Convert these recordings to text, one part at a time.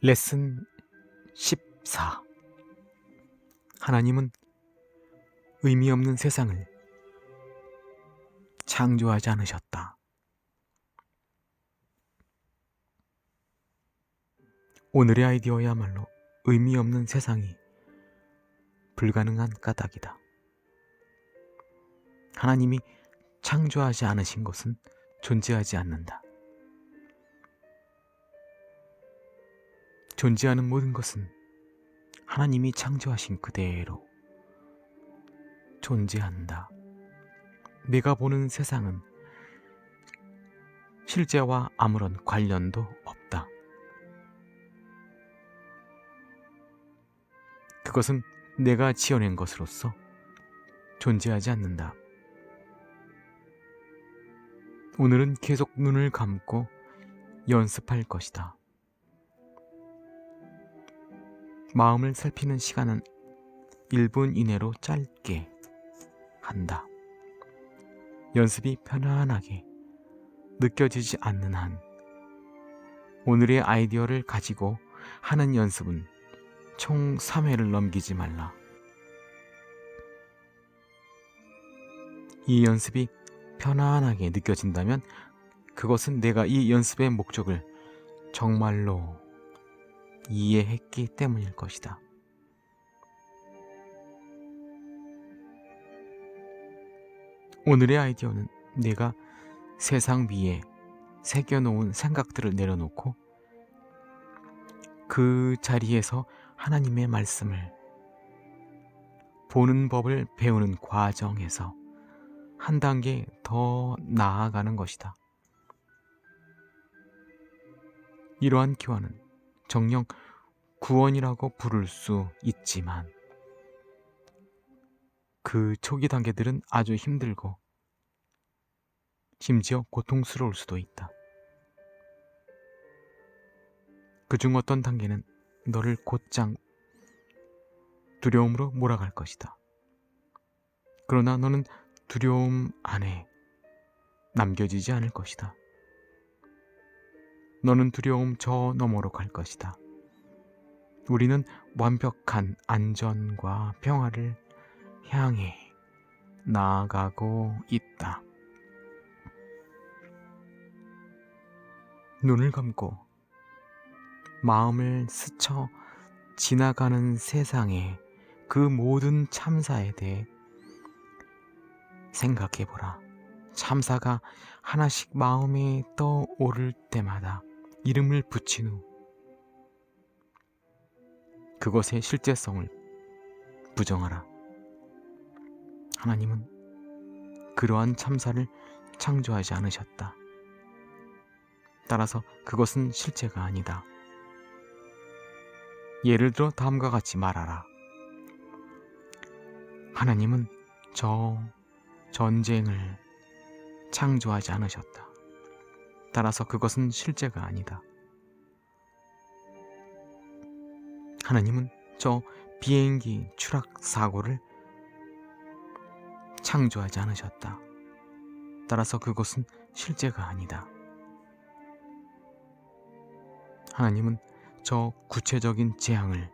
레슨 14 하나님은 의미 없는 세상을 창조하지 않으셨다. 오늘의 아이디어야말로 의미 없는 세상이 불가능한 까닭이다. 하나님이 창조하지 않으신 것은 존재하지 않는다. 존재하는 모든 것은 하나님이 창조하신 그대로 존재한다. 내가 보는 세상은 실제와 아무런 관련도 없다. 그것은 내가 지어낸 것으로서 존재하지 않는다. 오늘은 계속 눈을 감고 연습할 것이다. 마음을 살피는 시간은 1분 이내로 짧게 한다. 연습이 편안하게 느껴지지 않는 한 오늘의 아이디어를 가지고 하는 연습은 총 3회를 넘기지 말라. 이 연습이 편안하게 느껴진다면 그것은 내가 이 연습의 목적을 정말로 이해했기 때문일 것이다. 오늘의 아이디어는 내가 세상 위에 새겨놓은 생각들을 내려놓고 그 자리에서 하나님의 말씀을 보는 법을 배우는 과정에서 한 단계 더 나아가는 것이다. 이러한 교환은 정령 구원이라고 부를 수 있지만 그 초기 단계들은 아주 힘들고 심지어 고통스러울 수도 있다. 그중 어떤 단계는 너를 곧장 두려움으로 몰아갈 것이다. 그러나 너는 두려움 안에 남겨지지 않을 것이다. 너는 두려움 저 너머로 갈 것이다. 우리는 완벽한 안전과 평화를 향해 나아가고 있다. 눈을 감고 마음을 스쳐 지나가는 세상의 그 모든 참사에 대해 생각해 보라. 참사가 하나씩 마음에 떠오를 때마다 이름을 붙인 후 그것의 실제성을 부정하라. 하나님은 그러한 참사를 창조하지 않으셨다. 따라서 그것은 실제가 아니다. 예를 들어 다음과 같이 말하라. 하나님은 저 전쟁을 창조하지 않으셨다. 따라서 그것은 실제가 아니다. 하나님은 저 비행기 추락 사고를 창조하지 않으셨다. 따라서 그것은 실제가 아니다. 하나님은 저 구체적인 재앙을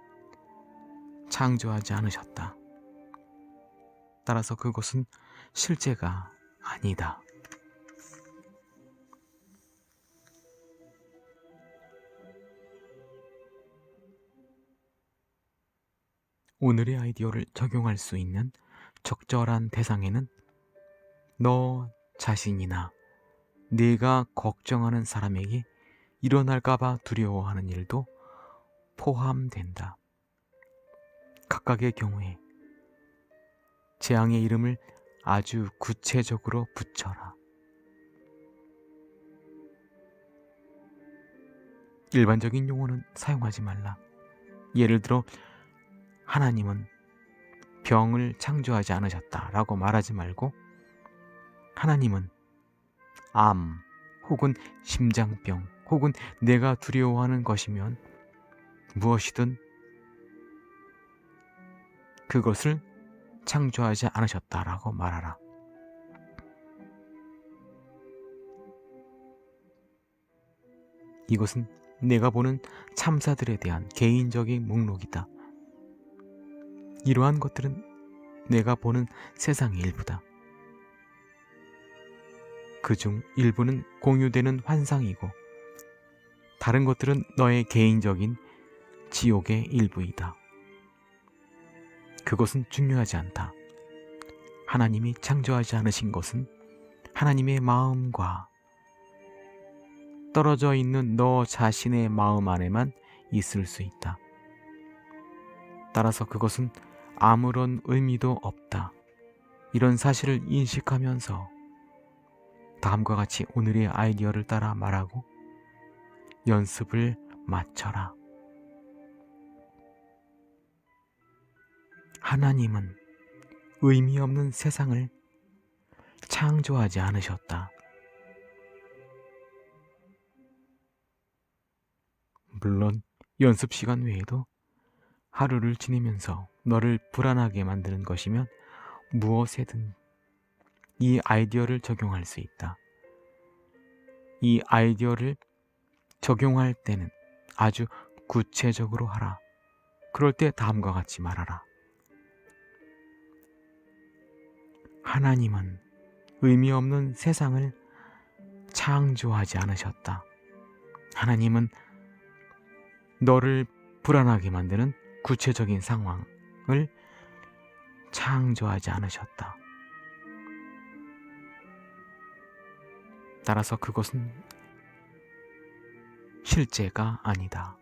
창조하지 않으셨다. 따라서 그것은 실제가 아니다. 오늘의 아이디어를 적용할 수 있는 적절한 대상에는 너 자신이나 네가 걱정하는 사람에게 일어날까봐 두려워하는 일도 포함된다. 각각의 경우에 재앙의 이름을 아주 구체적으로 붙여라. 일반적인 용어는 사용하지 말라. 예를 들어 하나님은 병을 창조하지 않으셨다라고 말하지 말고 하나님은 암 혹은 심장병 혹은 내가 두려워하는 것이면 무엇이든 그것을 창조하지 않으셨다라고 말하라. 이것은 내가 보는 참사들에 대한 개인적인 목록이다. 이러한 것들은 내가 보는 세상의 일부다. 그 중 일부는 공유되는 환상이고 다른 것들은 너의 개인적인 지옥의 일부이다. 그것은 중요하지 않다. 하나님이 창조하지 않으신 것은 하나님의 마음과 떨어져 있는 너 자신의 마음 안에만 있을 수 있다. 따라서 그것은 아무런 의미도 없다. 이런 사실을 인식하면서 다음과 같이 오늘의 아이디어를 따라 말하고 연습을 마쳐라. 하나님은 의미 없는 세상을 창조하지 않으셨다. 물론 연습 시간 외에도 하루를 지내면서 너를 불안하게 만드는 것이면 무엇에든 이 아이디어를 적용할 수 있다. 이 아이디어를 적용할 때는 아주 구체적으로 하라. 그럴 때 다음과 같이 말하라. 하나님은 의미 없는 세상을 창조하지 않으셨다. 하나님은 너를 불안하게 만드는 구체적인 상황을 창조하지 않으셨다. 따라서 그것은 실제가 아니다.